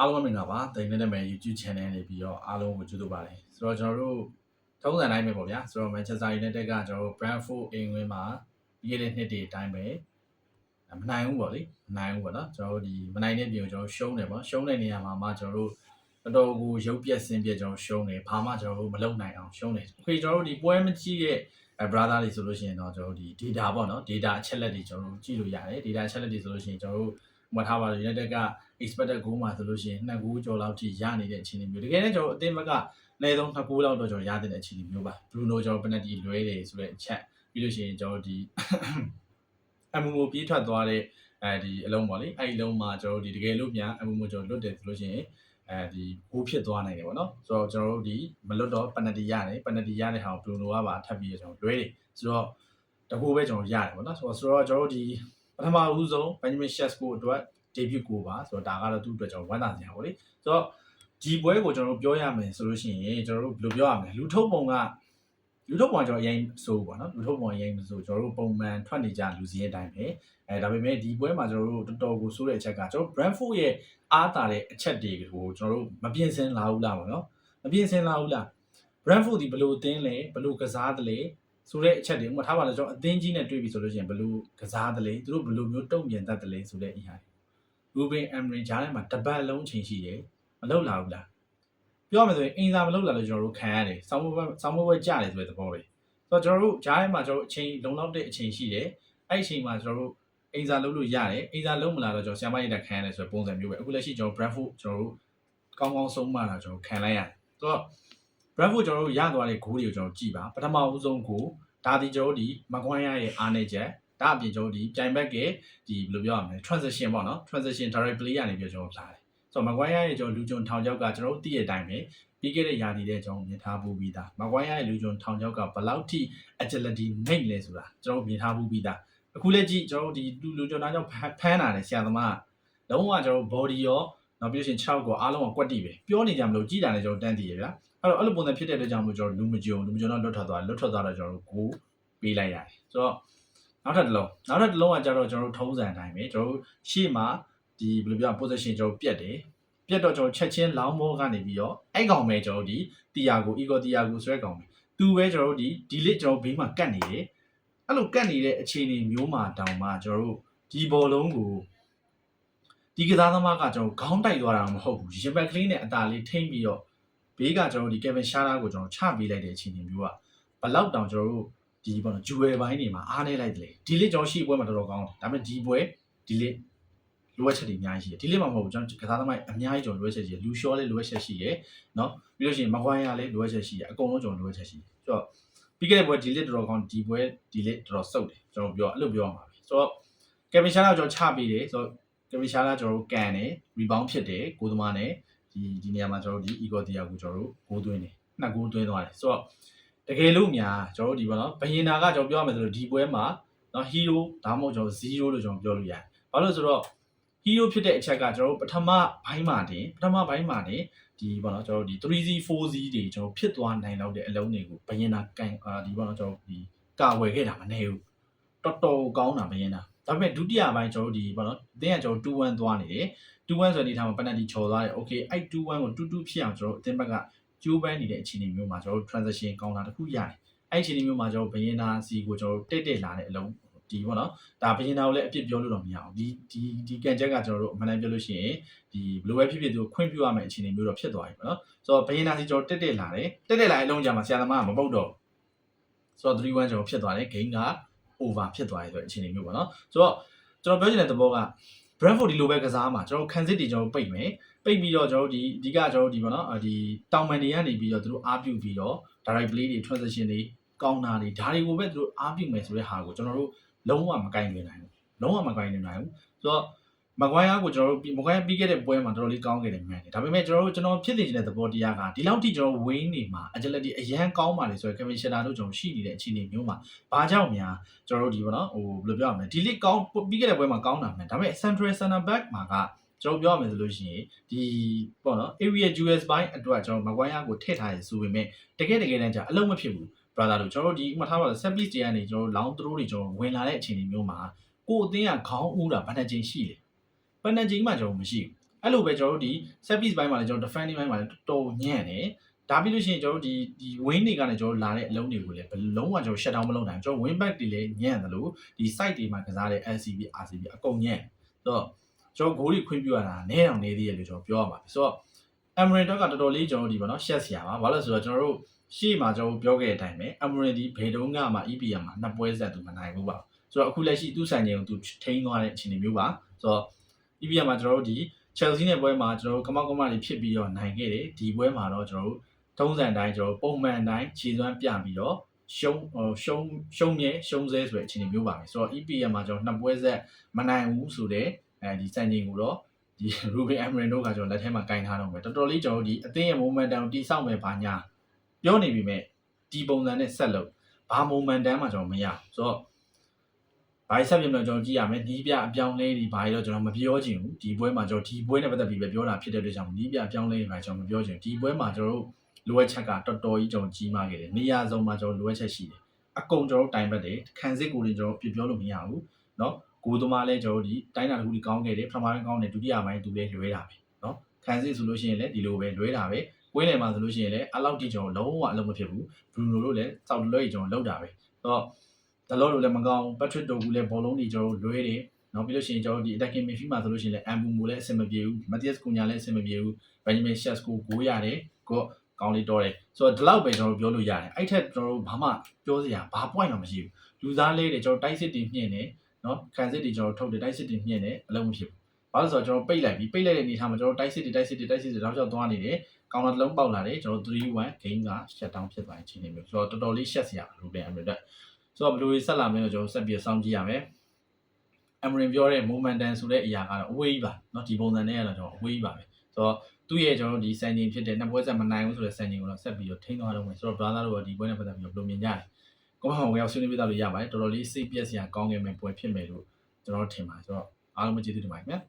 အားလုံးပဲမင်္ဂလာပါတိမ်နေတဲ့မဲ့ YouTube channel နေပြီးတော့အားလုံးကိုကျေးဇူးပါတယ်ဆိုတော့ကျွန်တော်တို့ထုံးစံတိုင်းပဲပေါ့ဗျာဆိုတော့ Manchester United ကကျွန်တော်တို့ Brentford အိမ်ဝင်းမှာပြီးခဲ့တဲ့နှစ်တွေအတိုင်းပဲမနိုင်ဘူးပေါ့လေမနိုင်ဘူးပေါ့နော်ကျွန်တော်တို့ဒီမနိုင်တဲ့ပြင်ကိုကျွန်တော်ရှုံးတယ်ပေါ့ရှုံးတဲ့နေရာမှာမှကျွန်တော်တို့တော်တော်ကိုရုပ်ပြက်ဆင်းပြက်ကျွန်တော်ရှုံးတယ်ဘာမှကျွန်တော်တို့မလုပ်နိုင်အောင်ရှုံးတယ်ခေကျွန်တော်တို့ဒီပွဲမကြည့်တဲ့အဲ brother တွေဆိုလို့ရှိရင်တော့ကျွန်တော်တို့ဒီ data ပေါ့နော် data အချက်လက်တွေကျွန်တော်တို့ကြည့်လို့ရတယ် data အချက်လက်တွေဆိုလို့ရှိရင်ကျွန်တော်တို့ မှတ်ထားပါလို့ United က expected goal မှာဆိုလို့ရှိရင်2ဂိုးကျော်လောက်ထိရနေတဲ့အခြေအနေမျိုးတကယ်လည်းကျွန်တော်အသင်းဘက်ကအနည်းဆုံး2ဂိုးလောက်တော့ကျွန်တော်ရတဲ့အခြေအနေမျိုးပါ Bruno ကျွန်တော် penalty လွဲတယ်ဆိုတဲ့အချက်ပြီးလို့ရှိရင်ကျွန်တော်ဒီ MMO ပြေးထွက်သွားတဲ့အဲဒီအလုံးပေါ့လေအဲ့ဒီအလုံးမှာကျွန်တော်တို့ဒီတကယ်လို့မြန် MMO ကျွန်တော်လွတ်တယ်ဆိုလို့ရှိရင်အဲဒီဂိုးဖြစ်သွားနိုင်တယ်ပေါ့နော်ဆိုတော့ကျွန်တော်တို့ဒီမလွတ်တော့ penalty ရတယ် penalty ရတဲ့ဟာကို Bruno ကပါထပ်ပြီးကျွန်တော်လွဲတယ်ဆိုတော့တကူပဲကျွန်တော်ရတယ်ပေါ့နော်ဆိုတော့ဆိုတော့ကျွန်တော်တို့ဒီ ပထမဦးဆုံး Benjamin Sheshko အတွက် debut ကိုပါဆိုတော့ဒါကတော့သူ့အတွက်ကျွန်တော်ဝမ်းသာစရာပေါ့လေဆိုတော့ဒီပွဲကိုကျွန်တော်တို့ပြောရမယ်ဆိုလို့ရှိရင်ကျွန်တော်တို့ဘယ်လိုပြောရမလဲလူထုတ်ပုံကလူထုတ်ပုံကကျွန်တော်အရင်ဆိုပေါ့နော်လူထုတ်ပုံအရင်မဆိုကျွန်တော်တို့ပုံမှန်ထွက်နေကြလူစီရဲ့အတိုင်းပဲအဲဒါပေမဲ့ဒီပွဲမှာကျွန်တော်တို့တော်တော်ကိုဆိုးတဲ့အချက်ကကျွန်တော် Brentford ရဲ့အားတာတဲ့အချက်တွေကိုကျွန်တော်တို့မပြင်ဆင်လာဘူးလားပေါ့နော်မပြင်ဆင်လာဘူးလား Brentford ဒီဘယ်လိုအသင်းလဲဘယ်လိုကစားတယ်လဲ ဆိုတဲ့အချက်တွေဥပမာထားပါလို့ကျွန်တော်အသင်းကြီးနဲ့တွေ့ပြီဆိုလို့ရှိရင်ဘယ်လိုကစားတယ်လဲသူတို့ဘယ်လိုမျိုးတုံ့ပြန်တတ်တယ်လဲဆိုတဲ့အရာတွေရူဘင်အမ်ရီဂျားထဲမှာတပတ်လုံးချိန်ရှိတယ်မလောက်လာဘူးလားပြောရမယ်ဆိုရင်အင်စာမလောက်လာလို့ကျွန်တော်တို့ခံရတယ်စောင်းမဘက်စောင်းမဘက်ကြတယ်ဆိုတဲ့သဘောပဲဆိုတော့ကျွန်တော်တို့ဂျားထဲမှာကျွန်တော်အချိန်လုံလောက်တဲ့အချိန်ရှိတယ်အဲ့အချိန်မှာကျွန်တော်တို့အင်စာလုံးလို့ရတယ်အင်စာလုံးမလာတော့ကျွန်တော်ဆ iam မရတဲ့ခံရတယ်ဆိုတဲ့ပုံစံမျိုးပဲအခုလက်ရှိကျွန်တော် Bradford ကျွန်တော်တို့ကောင်းကောင်းဆုံးမတာကျွန်တော်ခံလိုက်ရတယ်ဆိုတော့ Bradford ကျွန်တော်တို့ရသွားတဲ့ဂိုးတွေကိုကျွန်တော်ကြည့်ပါပထမဦးဆုံးဂိုးဒါဒီကျွန်တော်တို့ဒီမကွိုင်းရရဲ့အားနေချက်ဒါအပြင်ကျွန်တော်ဒီပြိုင်ဘက်ကဒီဘယ်လိုပြောရမလဲ transition ပေါ့နော် transition direct play ကနေပြီးတော့ကျွန်တော်လာတယ်ဆိုတော့မကွိုင်းရရဲ့ကျွန်တော်လူကျွန်ထောင်ချောက်ကကျွန်တော်တို့သိတဲ့အတိုင်းပဲပြီးခဲ့တဲ့ယာတီတဲ့ကျွန်တော်မြင်ထားဖို့ပြီးသားမကွိုင်းရရဲ့လူကျွန်ထောင်ချောက်ကဘယ်လောက်ထိ agility နှိမ့်လဲဆိုတာကျွန်တော်မြင်ထားဖို့ပြီးသားအခုလက်ကြည့်ကျွန်တော်တို့ဒီလူလူကျွန်ထောင်ချောက်ဖမ်းတာတယ်ဆရာသမားလုံးဝကျွန်တော် body ရော နောက်ပြီးရှင်6ကိုအားလုံးကကွက်တီပဲပြောနေကြမလို့ကြည်တာလည်းကျွန်တော်တန်းတည်ရဗျာအဲ့တော့အဲ့လိုပုံစံဖြစ်တဲ့အတွက်ကြောင့်မို့ကျွန်တော်လူမကြုံလူမကြုံတော့လွတ်ထွက်သွားတယ်လွတ်ထွက်သွားတော့ကျွန်တော်တို့ကိုပေးလိုက်ရတယ်ဆိုတော့နောက်ထပ်တစ်လုံးနောက်ထပ်တစ်လုံးကကြတော့ကျွန်တော်တို့ထုံးစံအတိုင်းပဲကျွန်တော်တို့ရှေ့မှာဒီဘယ်လိုပြော position ကျွန်တော်ပြတ်တယ်ပြတ်တော့ကျွန်တော်ချက်ချင်းလောင်းမောကနေပြီးတော့အဲ့ကောင်ပဲကျွန်တော်ဒီတီယာကို ego တီယာကိုဆိုတဲ့ကောင်ပဲသူပဲကျွန်တော်တို့ဒီဒီလစ်ကျွန်တော်ဘေးမှာကတ်နေတယ်အဲ့လိုကတ်နေတဲ့အခြေအနေမျိုးမှာတောင်မှကျွန်တော်တို့ဒီဘောလုံးကို ဒီကစားသမားကကျွန်တော်ခေါင်းတိုက်သွားတာမဟုတ်ဘူးရင်ဘက်ကလေးနဲ့အตาလေးထိမ့်ပြီးတော့ဘေးကကျွန်တော်ဒီ Kevin Shara ကိုကျွန်တော်ချပေးလိုက်တဲ့အခြေအနေမျိုးကဘလောက်တောင်ကျွန်တော်တို့ဒီပေါ့နော်ဂျူဝယ်ပိုင်းတွေမှာအားနေလိုက်တယ်ဒီလေးကျွန်တော်ရှိပွဲမှာတော်တော်ကောင်းတယ်ဒါပေမဲ့ဒီပွဲဒီလေးလိုအပ်ချက်တွေအများကြီးရှိတယ်ဒီလေးမှာမဟုတ်ဘူးကျွန်တော်ကစားသမားအများကြီးကျွန်တော်လိုအပ်ချက်ရှိတယ်လူရှောလေးလိုအပ်ချက်ရှိတယ်เนาะပြီးလို့ရှိရင်မကွိုင်းရလေးလိုအပ်ချက်ရှိတယ်အကုန်လုံးကျွန်တော်လိုအပ်ချက်ရှိတယ်ဆိုတော့ပြီးခဲ့တဲ့ပွဲဒီလေးတော်တော်ကောင်းဒီပွဲဒီလေးတော်တော်စုပ်တယ်ကျွန်တော်ပြောအဲ့လိုပြောရမှာပဲဆိုတော့ကယ်ဗင်ရှာလာကျွန်တော်ချပေးတယ်ဆိုတော့ ကယ်ဗင်ရှာလာကျွန်တော်တို့ကန်တယ်ရီဘောင်းဖြစ်တယ်ကိုသမားနဲ့ဒီဒီနေရာမှာကျွန်တော်တို့ဒီ ego တရားကိုကျွန်တော်တို့ဂိုးသွင်းတယ်နှစ်ဂိုးသွင်းသွားတယ်ဆိုတော့တကယ်လို့များကျွန်တော်တို့ဒီပေါ့နော်ဘယင်နာကကျွန်တော်ပြောရမယ်ဆိုတော့ဒီပွဲမှာနော်ဟီးရိုးဒါမှမဟုတ်ကျွန်တော်0လို့ကျွန်တော်ပြောလို့ရတယ်ဘာလို့ဆိုတော့ဟီးရိုးဖြစ်တဲ့အချက်ကကျွန်တော်တို့ပထမဘိုင်းမှာတင်ပထမဘိုင်းမှာတင်ဒီပေါ့နော်ကျွန်တော်တို့ဒီ 3C 4C တွေကျွန်တော်ဖြစ်သွားနိုင်တော့တဲ့အလုံးတွေကိုဘယင်နာကန်အာဒီပေါ့နော်ကျွန်တော်ဒီကာဝယ်ခဲ့တာမနေဘူးတော်တော်ကောင်းတာဘယင်နာ ဒါပေမဲ့ဒုတိယပိုင်းကျွန်တော်တို့ဒီပေါ့နော်အတင်းကကျွန်တော်2-1သွားနေတယ်2-1ဆိုတဲ့အနေထားမှာ penalty ချော်သွားတယ် okay အဲ့2-1ကို2-2ဖြစ်အောင်ကျွန်တော်အတင်းဘက်ကကျိုးပန်းနေတဲ့အခြေအနေမျိုးမှာကျွန်တော်တို့ transition ကောင်းတာတစ်ခုရတယ်အဲ့အခြေအနေမျိုးမှာကျွန်တော်ဘယင်နာစီကိုကျွန်တော်တိတ်တိတ်လာတဲ့အလုံးဒီပေါ့နော်ဒါဘယင်နာကိုလည်းအပြစ်ပြောလို့တော့မရအောင်ဒီဒီဒီကန်ချက်ကကျွန်တော်တို့အမှန်တမ်းပြောလို့ရှိရင်ဒီဘလိုပဲဖြစ်ဖြစ်သူခွင့်ပြုရမယ့်အခြေအနေမျိုးတော့ဖြစ်သွားပြီပေါ့နော်ဆိုတော့ဘယင်နာစီကျွန်တော်တိတ်တိတ်လာတယ်တိတ်တိတ်လာတဲ့အလုံးကြမှာဆရာသမားကမပုတ်တော့ဆိုတော့3-1ကျွန်တော်ဖြစ်သွားတယ် game က over ဖြစ်သွားတယ်ဆိုတဲ့အခြေအနေမျိုးပေါ့နော်ဆိုတော့ကျွန်တော်ပြောချင်တဲ့သဘောက Brentford ဒီလိုပဲကစားမှာကျွန်တော်ခံစစ်တွေကျွန်တော်ပိတ်မယ်ပိတ်ပြီးတော့ကျွန်တော်ဒီအဓိကကျွန်တော်ဒီပေါ့နော်ဒီတောင်မန်တွေကနေပြီးတော့သူတို့အားပြုပြီးတော့ direct play တွေ transition တွေကောင်းတာတွေဒါတွေကိုပဲသူတို့အားပြုမယ်ဆိုတဲ့ဟာကိုကျွန်တော်တို့လုံးဝမကင်နိုင်နိုင်ဘူးလုံးဝမကင်နိုင်နိုင်ဘူးဆိုတော့ မကွိုင်းအားကိုကျွန်တော်တို့မကွိုင်းပြီးခဲ့တဲ့ပွဲမှာတော်တော်လေးကောင်းခဲ့တယ်မှန်တယ်ဒါပေမဲ့ကျွန်တော်တို့ကျွန်တော်ဖြစ်နေတဲ့သဘောတရားကဒီလောက်ထိကျွန်တော်ဝင်းနေမှာ agility အရန်ကောင်းပါလေဆိုတော့ commissioner တို့ကျွန်တော်ရှိနေတဲ့အခြေအနေမျိုးမှာဘာကြောင့်များကျွန်တော်တို့ဒီပေါ့နော်ဟိုဘယ်လိုပြောရမလဲဒီလိကောင်းပြီးခဲ့တဲ့ပွဲမှာကောင်းတာမှန်ဒါပေမဲ့ central center back မှာကကျွန်တော်ပြောရမယ်ဆိုလို့ရှိရင်ဒီပေါ့နော် area US ဘိုင်းအတွက်ကျွန်တော်မကွိုင်းအားကိုထည့်ထားရဆိုပေမဲ့တကယ်တကယ်တမ်းကျအလုံးမဖြစ်ဘူး brother တို့ကျွန်တော်တို့ဒီဥမာထားပါတော့ set piece တွေကနေကျွန်တော်တို့ long throw တွေကျွန်တော်ဝင်လာတဲ့အခြေအနေမျိုးမှာကိုယ်အသင်းကခေါင်းဦးတာဘယ်နှကြိမ်ရှိလဲ ဘယ်နှကြိမ်မှကျွန်တော်မရှိဘူးအဲ့လိုပဲကျွန်တော်တို့ဒီ set piece ဘိုင်းမှာလည်းကျွန်တော် defending ဘိုင်းမှာလည်းတော်တော်ညံ့တယ်ဒါပြီးလို့ရှိရင်ကျွန်တော်တို့ဒီဒီ wing တွေကနေကျွန်တော်လာတဲ့အလုံးတွေကိုလည်းဘယ်လုံးဝကျွန်တော် shut down မလုပ်နိုင်ဘူးကျွန်တော် wing back တွေလည်းညံ့တယ်လို့ဒီ site တွေမှာကစားတဲ့ LCB RCB အကုန်ညံ့ဆိုတော့ကျွန်တော် goal တွေခွင့်ပြုရတာနဲအောင်နေသေးတယ်လို့ကျွန်တော်ပြောရမှာဆိုတော့ Amarin တော့ကတော်တော်လေးကျွန်တော်တို့ဒီပေါ့နော် share ဆရာပါဘာလို့လဲဆိုတော့ကျွန်တော်တို့ရှေ့မှာကျွန်တော်ပြောခဲ့တဲ့အတိုင်းပဲ Amarin ဒီဘေတုံးကမှ EPL မှာနှစ်ပွဲဆက်သူမနိုင်ဘူးပါဆိုတော့အခုလက်ရှိသူ့ဆိုင်ငယ်ကိုသူထိန်းသွားတဲ့အခြေအနေမျိုးပါဆိုတော့ EPL မှာကျွန်တော်တို့ဒီ Chelsea နဲ့ပွဲမှာကျွန်တော်တို့ကမောက်ကမတွေဖြစ်ပြီးတော့နိုင်ခဲ့တယ်ဒီပွဲမှာတော့ကျွန်တော်တို့ထုံးစံတိုင်းကျွန်တော်တို့ပုံမှန်တိုင်းခြေစွမ်းပြပြီးတော့ရှုံးဟိုရှုံးရှုံးမြဲရှုံးစဲဆိုတဲ့အခြေအနေမျိုးပါပဲဆိုတော့ EPL မှာကျွန်တော်နှစ်ပွဲဆက်မနိုင်ဘူးဆိုတဲ့အဲဒီစံချိန်ကိုတော့ဒီ Ruben Amorim တို့ကကျွန်တော်လက်ထဲမှာကင်ထားတော့မယ်တော်တော်လေးကျွန်တော်တို့ဒီအသင်းရဲ့ momentum တိစောက်မယ်ဘာညာပြောနေပြီမဲ့ဒီပုံစံနဲ့ဆက်လို့ဘာ momentum မှကျွန်တော်မရဘူးဆိုတော့ ဘာဆက်ပြမလို့ကျွန်တော်ကြည့်ရမယ်ဒီပြအပြောင်းလဲဒီဘာတွေတော့ကျွန်တော်မပြောချင်ဘူးဒီပွဲမှာကျွန်တော်ဒီပွဲနဲ့ပတ်သက်ပြီးပဲပြောတာဖြစ်တဲ့အတွက်ကြောင့်ဒီပြအပြောင်းလဲဒီဘာကျွန်တော်မပြောချင်ဘူးဒီပွဲမှာကျွန်တော်တို့လိုအပ်ချက်ကတော်တော်ကြီးကျွန်တော်ကြီးမားခဲ့တယ်နေရာစုံမှာကျွန်တော်လိုအပ်ချက်ရှိတယ်အကုန်ကျွန်တော်တိုင်ပတ်တယ်ခံစစ်ကိုလည်းကျွန်တော်ပြပြောလို့မရဘူးเนาะကိုသမားလည်းကျွန်တော်ဒီတိုင်းတာတစ်ခုဒီကောင်းခဲ့တယ်ပထမပိုင်းကောင်းတယ်ဒုတိယပိုင်းသူလည်းလွဲတာပဲเนาะခံစစ်ဆိုလို့ရှိရင်လည်းဒီလိုပဲလွဲတာပဲကွင်းလယ်မှာဆိုလို့ရှိရင်လည်းအလောက်တိကျွန်တော်လုံးဝအလုံးမဖြစ်ဘူးဘရူနိုတို့လည်းစောက်လွဲကြီးကျွန်တော်လောက်တာပဲဆိုတော့ ဒလော့တို့လည်းမကောင်းပတ်ထရစ်တို့ကလည်းဘောလုံးတွေကျွန်တော်လွဲတယ်နောက်ပြီးလို့ရှိရင်ကျွန်တော်ဒီ attacking midfield မှာဆိုလို့ရှိရင်လည်း Ambu မိုလည်းအဆင်မပြေဘူးမတ်တီးယက်စ်ကူညာလည်းအဆင်မပြေဘူး Benjamin Sesko ကိုရတယ်ကိုကောင်းလေးတော်တယ်ဆိုတော့ဒီလောက်ပဲကျွန်တော်တို့ပြောလို့ရတယ်အဲ့ထက်ကျွန်တော်တို့ဘာမှပြောစရာဘာ point တော့မရှိဘူးလူသားလေးတွေကျွန်တော်တိုက်စစ်တင်မြင့်နေနော်ခံစစ်တွေကျွန်တော်ထုတ်တယ်တိုက်စစ်တင်မြင့်နေအလုံးမဖြစ်ဘူးဘာလို့ဆိုတော့ကျွန်တော်ပိတ်လိုက်ပြီပိတ်လိုက်တဲ့အနေထားမှာကျွန်တော်တိုက်စစ်တွေတိုက်စစ်တွေတိုက်စစ်တွေတောက်လျှောက်သွားနေတယ်ကောင်လာတစ်လုံးပေါက်လာတယ်ကျွန်တော်3-1 game က shut down ဖြစ်သွားတဲ့အချိန်မျိုးဆိုတော့တော်တော်လေးရှက်စရာလူတွေအမြဲတမ်း ဆိုတော့ဘယ်လိုဆက်လာမလဲတော့ကျွန်တော်ဆက်ပြီးစောင့်ကြည့်ရမယ်အမရင်ပြောတဲ့ momentum ဆိုတဲ့အရာကတော့အဝေးကြီးပါเนาะဒီပုံစံနဲ့ကတော့ကျွန်တော်အဝေးကြီးပါပဲဆိုတော့သူ့ရဲ့ကျွန်တော်ဒီစံချိန်ဖြစ်တဲ့နှစ်ပွဲဆက်မနိုင်ဘူးဆိုတဲ့စံချိန်ကိုတော့ဆက်ပြီးတော့ထိန်းသွားတော့မယ်ဆိုတော့ brother တို့ကဒီပွဲနဲ့ပတ်သက်ပြီးတော့ဘယ်လိုမြင်ကြလဲကောင်းအောင်ဝင်ရောက်ဆွေးနွေးပြသလို့ရပါတယ်တော်တော်လေးစိတ်ပြည့်စရာကောင်းခဲ့မဲ့ပွဲဖြစ်မယ်လို့ကျွန်တော်ထင်ပါတယ်ဆိုတော့အားလုံးပဲကျေးဇူးတင်ပါတယ်ခင်ဗျာ